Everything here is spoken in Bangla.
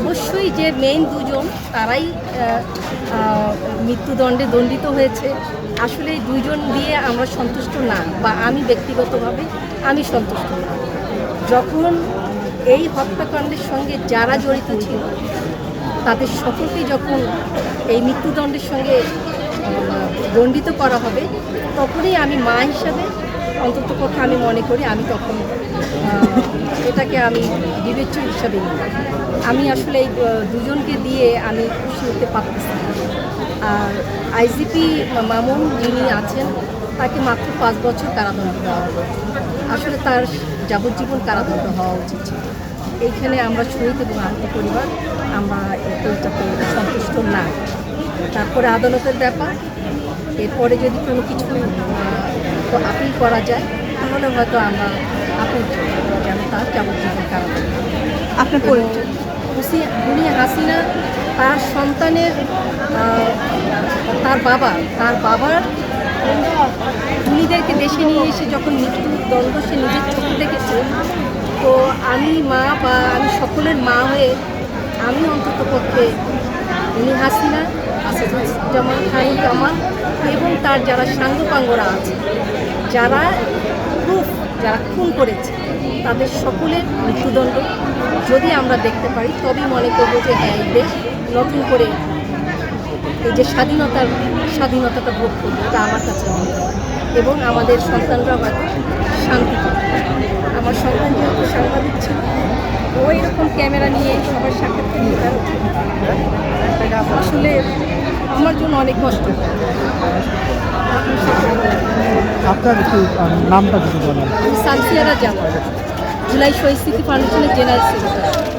অবশ্যই যে মেইন দুজন, তারাই মৃত্যুদণ্ডে দণ্ডিত হয়েছে। আসলে দুইজন দিয়ে আমরা সন্তুষ্ট না, বা আমি ব্যক্তিগতভাবে আমি সন্তুষ্ট না। যখন এই হত্যাকাণ্ডের সঙ্গে যারা জড়িত ছিল, তাদের সকলকে যখন এই মৃত্যুদণ্ডের সঙ্গে দণ্ডিত করা হবে, তখনই আমি মা হিসাবে অন্তত পক্ষে আমি মনে করি, আমি তখন এটাকে আমি বিবেচ্য হিসাবে নিই। আমি আসলে এই দুজনকে দিয়ে আমি খুশি হতে পারতেছি। আর আইজিপি মামুন যিনি আছেন, তাকে মাত্র পাঁচ বছর কারাদণ্ড দেওয়া হলো। আসলে তার যাবজ্জীবন কারাদণ্ড হওয়া উচিত ছিল। এইখানে আমরা শহীদ এবং আহত পরিবার, আমরা এটাতে সন্তুষ্ট না। তারপরে আদালতের ব্যাপার, এরপরে যদি কোনো কিছু আহ, আপিল করা যায় তাহলে হয়তো আমরা আপিল যেন তার যাবজ্জীবন কারাদণ্ড আপনার পরিচয়? উনি হাসিনা তার সন্তানের তার বাবা তার বাবার খুনিদেরকে দেশে নিয়ে এসে যখন মৃত্যুর দ্বন্দ্ব সে নিজের চোখে দেখেছে তো আমি মা বা আমি সকলের মা হয়ে আমি অন্তত পক্ষে উনি হাসিনা আসাদুজ্জামান খান কামাল এবং তার যারা সাঙ্গপাঙ্গরা আছে যারা প্রুফ যারা খুন করেছে, তাদের সকলের মৃত্যুদণ্ড যদি আমরা দেখতে পারি, তবেই মনে করব যে হ্যাঁ এই দেশ নতুন করে এই যে স্বাধীনতার, স্বাধীনতাটা ভোগ করবে, এটা আমার কাছে মনে হয় এবং আমাদের সন্তানরা হয়তো শান্তি আমার সন্তান যেহেতু সাংবাদিক ছিল, ও এরকম ক্যামেরা নিয়ে সবার বেরোচ্ছে। আসলে আমার জন্য অনেক কষ্ট। আপনার একটু নামটা কিছু বলেন। জুলাই শহীদ স্মৃতি ফাউন্ডেশনের জেনারেল সেক্রেটারি।